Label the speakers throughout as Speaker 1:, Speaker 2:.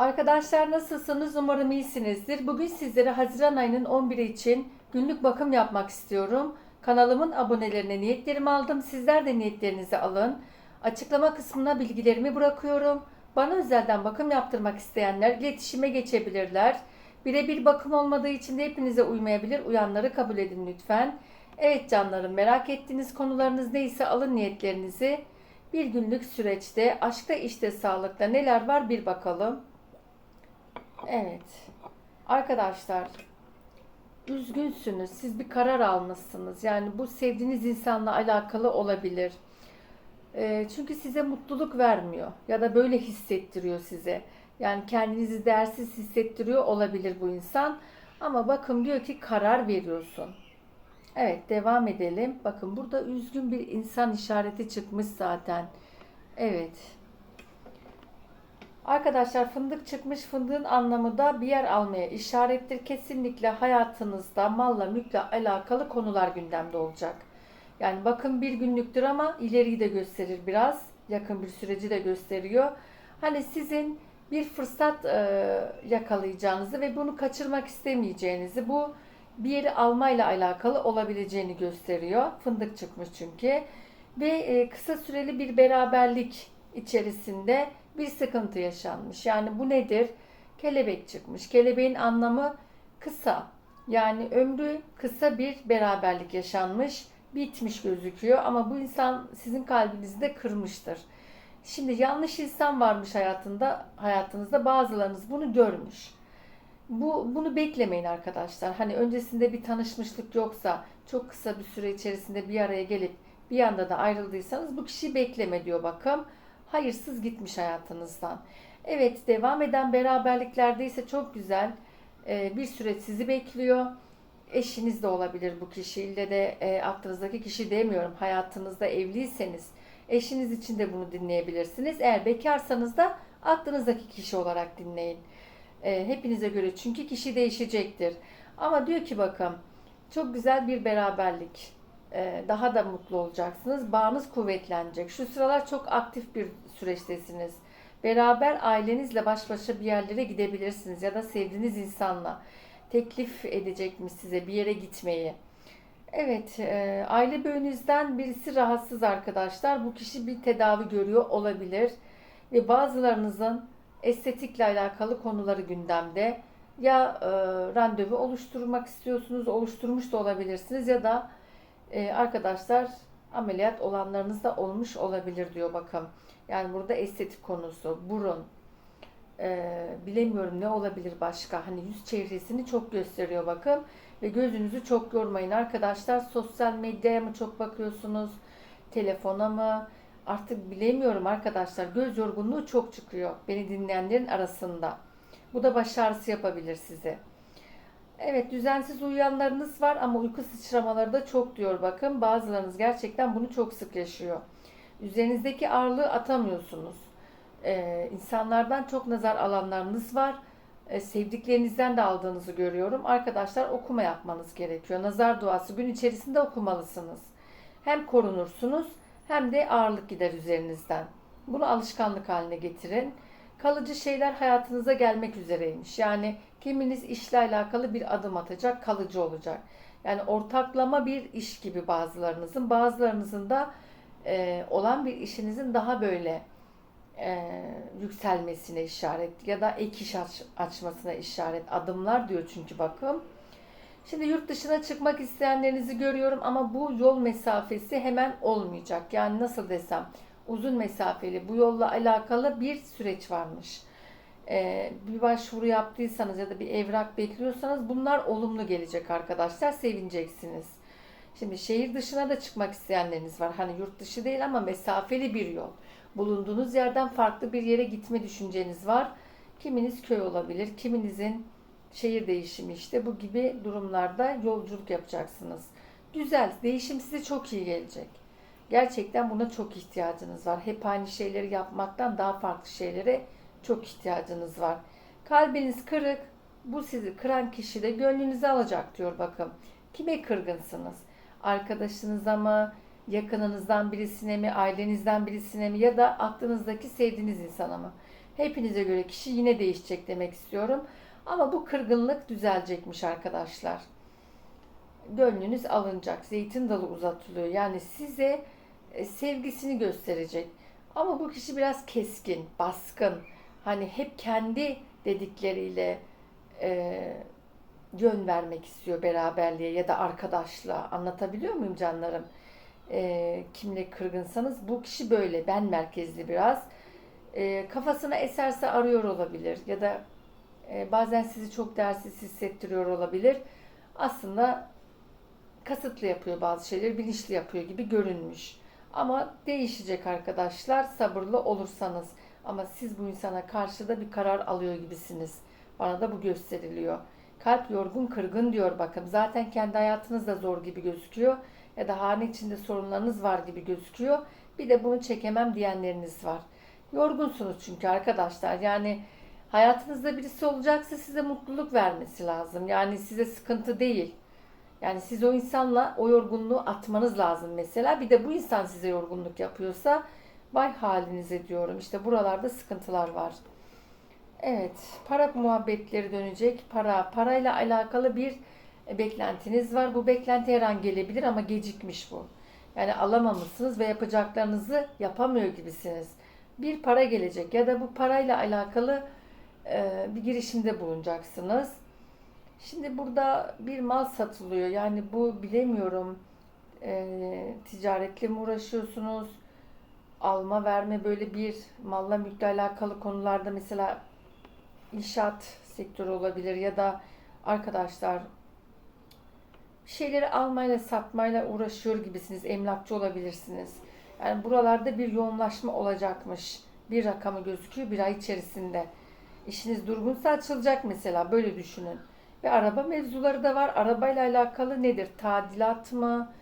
Speaker 1: Arkadaşlar nasılsınız? Umarım iyisinizdir. Bugün sizlere Haziran ayının 11'i için günlük bakım yapmak istiyorum. Kanalımın abonelerine niyetlerimi aldım. Sizler de niyetlerinizi alın. Açıklama kısmına bilgilerimi bırakıyorum. Bana özelden bakım yaptırmak isteyenler iletişime geçebilirler. Birebir bakım olmadığı için de hepinize uymayabilir. Uyanları kabul edin lütfen. Evet canlarım merak ettiğiniz konularınız neyse alın niyetlerinizi. Bir günlük süreçte aşkta işte sağlıkta neler var bir bakalım. Evet. Arkadaşlar üzgünsünüz. Siz bir karar almışsınız. Yani bu sevdiğiniz insanla alakalı olabilir. Ee, çünkü size mutluluk vermiyor ya da böyle hissettiriyor size. Yani kendinizi değersiz hissettiriyor olabilir bu insan. Ama bakın diyor ki karar veriyorsun. Evet devam edelim. Bakın burada üzgün bir insan işareti çıkmış zaten. Evet. Arkadaşlar fındık çıkmış fındığın anlamı da bir yer almaya işarettir. Kesinlikle hayatınızda malla mülkle alakalı konular gündemde olacak. Yani bakın bir günlüktür ama ileriyi de gösterir biraz. Yakın bir süreci de gösteriyor. Hani sizin bir fırsat e, yakalayacağınızı ve bunu kaçırmak istemeyeceğinizi bu bir yeri almayla alakalı olabileceğini gösteriyor. Fındık çıkmış çünkü. Ve e, kısa süreli bir beraberlik içerisinde bir sıkıntı yaşanmış. Yani bu nedir? Kelebek çıkmış. Kelebeğin anlamı kısa. Yani ömrü kısa bir beraberlik yaşanmış, bitmiş gözüküyor ama bu insan sizin kalbinizi de kırmıştır. Şimdi yanlış insan varmış hayatında, hayatınızda bazılarınız bunu görmüş. Bu bunu beklemeyin arkadaşlar. Hani öncesinde bir tanışmışlık yoksa çok kısa bir süre içerisinde bir araya gelip bir anda da ayrıldıysanız bu kişiyi bekleme diyor bakım. Hayırsız gitmiş hayatınızdan. Evet devam eden beraberliklerde ise çok güzel e, bir süreç sizi bekliyor. Eşiniz de olabilir bu kişi. İlle de e, aklınızdaki kişi demiyorum. Hayatınızda evliyseniz eşiniz için de bunu dinleyebilirsiniz. Eğer bekarsanız da aklınızdaki kişi olarak dinleyin. E, hepinize göre çünkü kişi değişecektir. Ama diyor ki bakın çok güzel bir beraberlik. E, daha da mutlu olacaksınız. Bağınız kuvvetlenecek. Şu sıralar çok aktif bir süreçtesiniz. Beraber ailenizle baş başa bir yerlere gidebilirsiniz ya da sevdiğiniz insanla teklif edecekmiş size bir yere gitmeyi. Evet, e, aile büyüğünüzden birisi rahatsız arkadaşlar. Bu kişi bir tedavi görüyor olabilir ve bazılarınızın estetikle alakalı konuları gündemde. Ya e, randevu oluşturmak istiyorsunuz, oluşturmuş da olabilirsiniz ya da e, arkadaşlar ameliyat olanlarınız da olmuş olabilir diyor bakın. Yani burada estetik konusu, burun, e, bilemiyorum ne olabilir başka. Hani yüz çehresini çok gösteriyor bakın. Ve gözünüzü çok yormayın arkadaşlar. Sosyal medyaya mı çok bakıyorsunuz? Telefona mı? Artık bilemiyorum arkadaşlar. Göz yorgunluğu çok çıkıyor beni dinleyenlerin arasında. Bu da baş ağrısı yapabilir size. Evet düzensiz uyuyanlarınız var ama uyku sıçramaları da çok diyor bakın. Bazılarınız gerçekten bunu çok sık yaşıyor. Üzerinizdeki ağırlığı atamıyorsunuz. Ee, insanlardan çok nazar alanlarınız var. Ee, sevdiklerinizden de aldığınızı görüyorum. Arkadaşlar okuma yapmanız gerekiyor. Nazar duası gün içerisinde okumalısınız. Hem korunursunuz hem de ağırlık gider üzerinizden. Bunu alışkanlık haline getirin. Kalıcı şeyler hayatınıza gelmek üzereymiş. Yani kiminiz işle alakalı bir adım atacak, kalıcı olacak. Yani ortaklama bir iş gibi bazılarınızın, bazılarınızın da e, olan bir işinizin daha böyle e, yükselmesine işaret ya da ek iş aç, açmasına işaret adımlar diyor çünkü bakın. Şimdi yurt dışına çıkmak isteyenlerinizi görüyorum ama bu yol mesafesi hemen olmayacak. Yani nasıl desem uzun mesafeli bu yolla alakalı bir süreç varmış. Ee, bir başvuru yaptıysanız ya da bir evrak bekliyorsanız bunlar olumlu gelecek arkadaşlar. Sevineceksiniz. Şimdi şehir dışına da çıkmak isteyenleriniz var. Hani yurt dışı değil ama mesafeli bir yol. Bulunduğunuz yerden farklı bir yere gitme düşünceniz var. Kiminiz köy olabilir, kiminizin şehir değişimi işte bu gibi durumlarda yolculuk yapacaksınız. Güzel, değişim size çok iyi gelecek. Gerçekten buna çok ihtiyacınız var. Hep aynı şeyleri yapmaktan daha farklı şeylere çok ihtiyacınız var. Kalbiniz kırık, bu sizi kıran kişi de gönlünüzü alacak diyor bakın. Kime kırgınsınız? Arkadaşınıza mı, yakınınızdan birisine mi, ailenizden birisine mi ya da aklınızdaki sevdiğiniz insana mı? Hepinize göre kişi yine değişecek demek istiyorum. Ama bu kırgınlık düzelecekmiş arkadaşlar. Gönlünüz alınacak. Zeytin dalı uzatılıyor. Yani size e, sevgisini gösterecek. Ama bu kişi biraz keskin, baskın. Hani hep kendi dedikleriyle e, yön vermek istiyor beraberliğe ya da arkadaşlığa. Anlatabiliyor muyum canlarım? E, kimle kırgınsanız bu kişi böyle. Ben merkezli biraz. E, kafasına eserse arıyor olabilir ya da e, bazen sizi çok değersiz hissettiriyor olabilir. Aslında kasıtlı yapıyor bazı şeyleri, bilinçli yapıyor gibi görünmüş. Ama değişecek arkadaşlar sabırlı olursanız. Ama siz bu insana karşı da bir karar alıyor gibisiniz. Bana da bu gösteriliyor. Kalp yorgun kırgın diyor bakın. Zaten kendi hayatınız da zor gibi gözüküyor. Ya da hane içinde sorunlarınız var gibi gözüküyor. Bir de bunu çekemem diyenleriniz var. Yorgunsunuz çünkü arkadaşlar. Yani hayatınızda birisi olacaksa size mutluluk vermesi lazım. Yani size sıkıntı değil. Yani siz o insanla o yorgunluğu atmanız lazım mesela. Bir de bu insan size yorgunluk yapıyorsa vay halinize diyorum. İşte buralarda sıkıntılar var. Evet, para muhabbetleri dönecek. Para, parayla alakalı bir beklentiniz var. Bu beklenti her an gelebilir ama gecikmiş bu. Yani alamamışsınız ve yapacaklarınızı yapamıyor gibisiniz. Bir para gelecek ya da bu parayla alakalı e, bir girişimde bulunacaksınız. Şimdi burada bir mal satılıyor. Yani bu bilemiyorum. E, ticaretle mi uğraşıyorsunuz? Alma verme böyle bir malla mülkle alakalı konularda mesela inşaat sektörü olabilir ya da arkadaşlar şeyleri almayla satmayla uğraşıyor gibisiniz. Emlakçı olabilirsiniz. Yani buralarda bir yoğunlaşma olacakmış. Bir rakamı gözüküyor bir ay içerisinde. İşiniz durgunsa açılacak mesela böyle düşünün. Ve araba mevzuları da var. Arabayla alakalı nedir? Tadilat mı?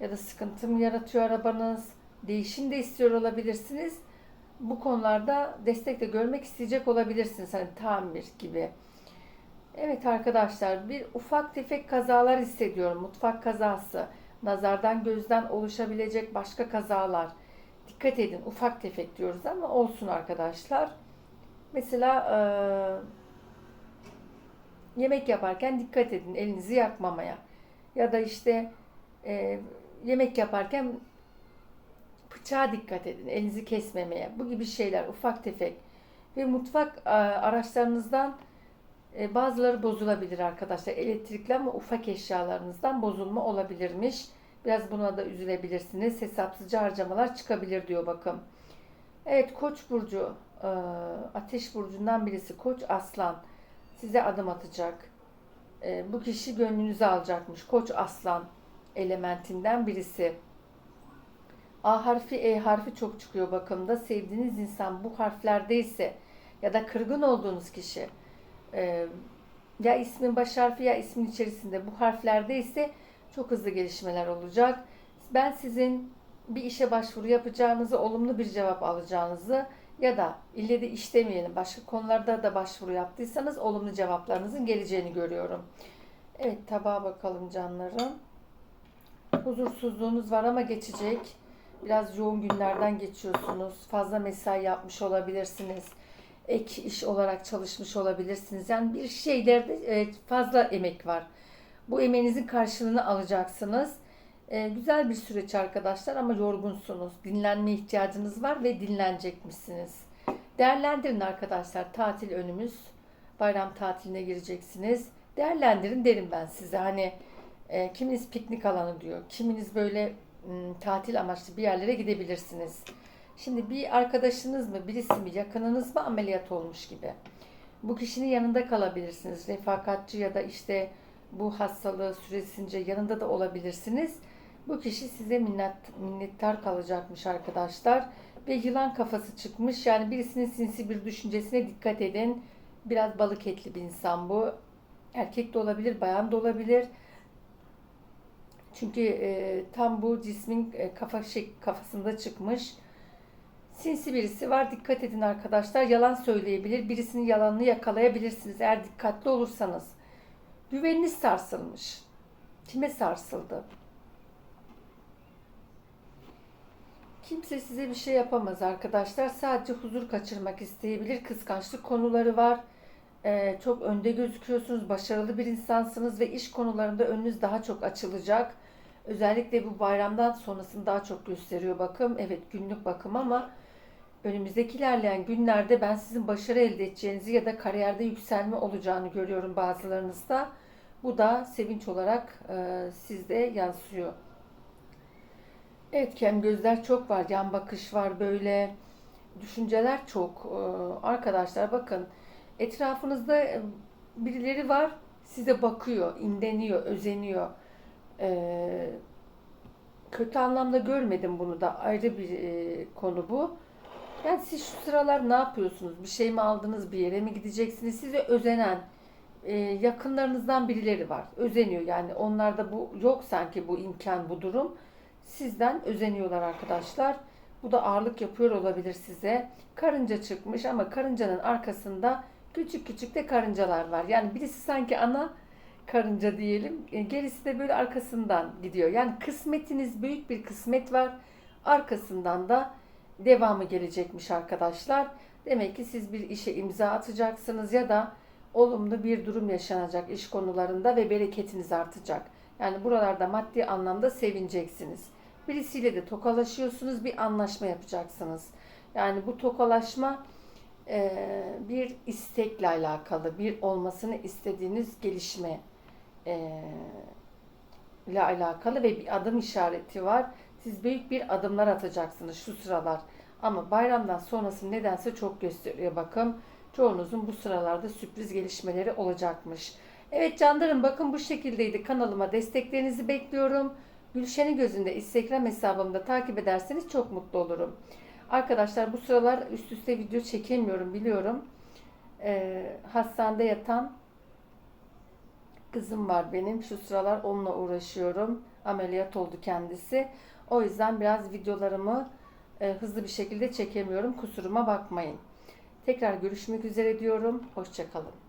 Speaker 1: Ya da sıkıntı mı yaratıyor arabanız? Değişim de istiyor olabilirsiniz. Bu konularda destek de görmek isteyecek olabilirsiniz. Hani tamir gibi. Evet arkadaşlar bir ufak tefek kazalar hissediyorum. Mutfak kazası, nazardan gözden oluşabilecek başka kazalar. Dikkat edin ufak tefek diyoruz ama olsun arkadaşlar. Mesela eee yemek yaparken dikkat edin elinizi yakmamaya. Ya da işte e, yemek yaparken bıçağa dikkat edin elinizi kesmemeye. Bu gibi şeyler ufak tefek. Ve mutfak e, araçlarınızdan e, bazıları bozulabilir arkadaşlar. Elektrikli ama ufak eşyalarınızdan bozulma olabilirmiş. Biraz buna da üzülebilirsiniz. Hesapsızca harcamalar çıkabilir diyor bakın. Evet Koç burcu, e, Ateş burcundan birisi Koç Aslan size adım atacak. Bu kişi gönlünüzü alacakmış. Koç aslan elementinden birisi. A harfi, E harfi çok çıkıyor bakımda. Sevdiğiniz insan bu harflerdeyse ya da kırgın olduğunuz kişi e, ya ismin baş harfi ya ismin içerisinde bu harflerdeyse çok hızlı gelişmeler olacak. Ben sizin bir işe başvuru yapacağınızı, olumlu bir cevap alacağınızı ya da ille de iş demeyelim başka konularda da başvuru yaptıysanız olumlu cevaplarınızın geleceğini görüyorum. Evet tabağa bakalım canlarım. Huzursuzluğunuz var ama geçecek. Biraz yoğun günlerden geçiyorsunuz. Fazla mesai yapmış olabilirsiniz. Ek iş olarak çalışmış olabilirsiniz. Yani bir şeylerde fazla emek var. Bu emeğinizin karşılığını alacaksınız. Ee, güzel bir süreç arkadaşlar ama yorgunsunuz. Dinlenme ihtiyacınız var ve dinlenecekmişsiniz. Değerlendirin arkadaşlar. Tatil önümüz. Bayram tatiline gireceksiniz. Değerlendirin derim ben size. Hani e, kiminiz piknik alanı diyor. Kiminiz böyle tatil amaçlı bir yerlere gidebilirsiniz. Şimdi bir arkadaşınız mı, birisi mi, yakınınız mı ameliyat olmuş gibi. Bu kişinin yanında kalabilirsiniz. Refakatçi ya da işte bu hastalığı süresince yanında da olabilirsiniz. Bu kişi size minnet, minnettar kalacakmış arkadaşlar. Ve yılan kafası çıkmış. Yani birisinin sinsi bir düşüncesine dikkat edin. Biraz balık etli bir insan bu. Erkek de olabilir, bayan da olabilir. Çünkü e, tam bu cismin e, kafa şey, kafasında çıkmış. Sinsi birisi var. Dikkat edin arkadaşlar. Yalan söyleyebilir. Birisinin yalanını yakalayabilirsiniz eğer dikkatli olursanız. Güveniniz sarsılmış. Kime sarsıldı? Kimse size bir şey yapamaz arkadaşlar. Sadece huzur kaçırmak isteyebilir. Kıskançlık konuları var. Ee, çok önde gözüküyorsunuz. Başarılı bir insansınız ve iş konularında önünüz daha çok açılacak. Özellikle bu bayramdan sonrasını daha çok gösteriyor bakım. Evet günlük bakım ama önümüzdeki ilerleyen günlerde ben sizin başarı elde edeceğinizi ya da kariyerde yükselme olacağını görüyorum bazılarınızda. Bu da sevinç olarak e, sizde yansıyor. Evet kem gözler çok var, yan bakış var böyle düşünceler çok. Ee, Arkadaşlar bakın etrafınızda e, birileri var size bakıyor, imreniyor, özeniyor. Ee, kötü anlamda görmedim bunu da ayrı bir e, konu bu. Yani siz şu sıralar ne yapıyorsunuz? Bir şey mi aldınız? Bir yere mi gideceksiniz? Size özenen e, yakınlarınızdan birileri var. Özeniyor yani onlarda bu yok sanki bu imkan, bu durum. Sizden özeniyorlar arkadaşlar. Bu da ağırlık yapıyor olabilir size. Karınca çıkmış ama karıncanın arkasında küçük küçük de karıncalar var. Yani birisi sanki ana karınca diyelim. e, Gerisi de böyle arkasından gidiyor. Yani kısmetiniz büyük bir kısmet var. Arkasından da devamı gelecekmiş arkadaşlar. Demek ki siz bir işe imza atacaksınız ya da olumlu bir durum yaşanacak iş konularında ve bereketiniz artacak. Yani buralarda maddi anlamda sevineceksiniz. Birisiyle de tokalaşıyorsunuz, bir anlaşma yapacaksınız. Yani bu tokalaşma bir istekle alakalı, bir olmasını istediğiniz gelişme e, ile alakalı ve bir adım işareti var. Siz büyük bir adımlar atacaksınız şu sıralar. Ama bayramdan sonrası nedense çok gösteriyor bakın. Çoğunuzun bu sıralarda sürpriz gelişmeleri olacakmış. Evet canlarım bakın bu şekildeydi. Kanalıma desteklerinizi bekliyorum. Gülşen'in gözünde Instagram hesabımda takip ederseniz çok mutlu olurum. Arkadaşlar bu sıralar üst üste video çekemiyorum biliyorum. Ee, hastanede yatan kızım var benim. Şu sıralar onunla uğraşıyorum. Ameliyat oldu kendisi. O yüzden biraz videolarımı e, hızlı bir şekilde çekemiyorum. Kusuruma bakmayın. Tekrar görüşmek üzere diyorum. Hoşçakalın.